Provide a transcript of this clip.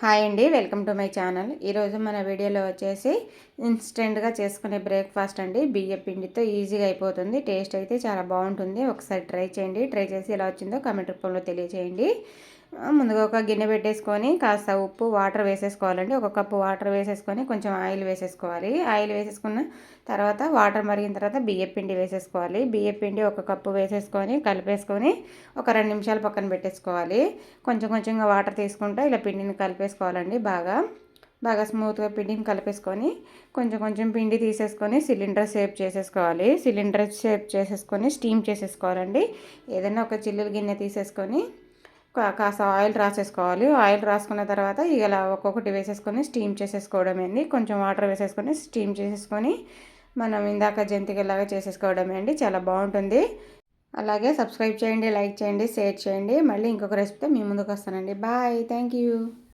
Hi అండి welcome to my channel. ఈరోజు మన వీడియోలో వచ్చేసి ఇన్స్టెంట్గా చేసుకునే బ్రేక్ఫాస్ట్ అండి. బియ్య పిండితో ఈజీగా అయిపోతుంది. టేస్ట్ అయితే చాలా బాగుంటుంది. ఒకసారి ట్రై చేయండి. ట్రై చేసి ఎలా వచ్చిందో కామెంట్ రూపంలో తెలియచేయండి ముందుగా ఒక గిన్నె పెట్టేసుకొని కాస్త ఉప్పు వాటర్ వేసేసుకోవాలండి. ఒక కప్పు వాటర్ వేసేసుకొని కొంచెం ఆయిల్ వేసేసుకోవాలి. ఆయిల్ వేసేసుకున్న తర్వాత వాటర్ మరిగిన తర్వాత బియ్యం పిండి వేసేసుకోవాలి. బియ్యం పిండి ఒక కప్పు వేసేసుకొని కలిపేసుకొని ఒక రెండు నిమిషాలు పక్కన పెట్టేసుకోవాలి. కొంచెం కొంచెంగా వాటర్ తీసుకుంటూ ఇలా పిండిని కలిపేసుకోవాలండి బాగా. బాగా స్మూత్గా పిండిని కలిపేసుకొని కొంచెం కొంచెం పిండి తీసేసుకొని సిలిండర్ షేప్ చేసేసుకోవాలి. సిలిండర్ షేప్ చేసేసుకొని స్టీమ్ చేసేసుకోవాలండి. ఏదైనా ఒక చిల్లుల గిన్నె తీసేసుకొని కాస్త ఆయిల్ రాసేసుకోవాలి. ఆయిల్ రాసుకున్న తర్వాత ఇలా ఒక్కొక్కటి వేసేసుకొని స్టీమ్ చేసేసుకోవడమే కొంచెం వాటర్ వేసేసుకొని స్టీమ్ చేసేసుకొని మనం ఇందాక జంతికలాగా చేసేసుకోవడమే అండి. చాలా బాగుంటుంది. అలాగే సబ్స్క్రైబ్ చేయండి లైక్ చేయండి షేర్ చేయండి. మళ్ళీ ఇంకొక రెసిపీతో మీ ముందుకు వస్తానండి. బాయ్. Thank you.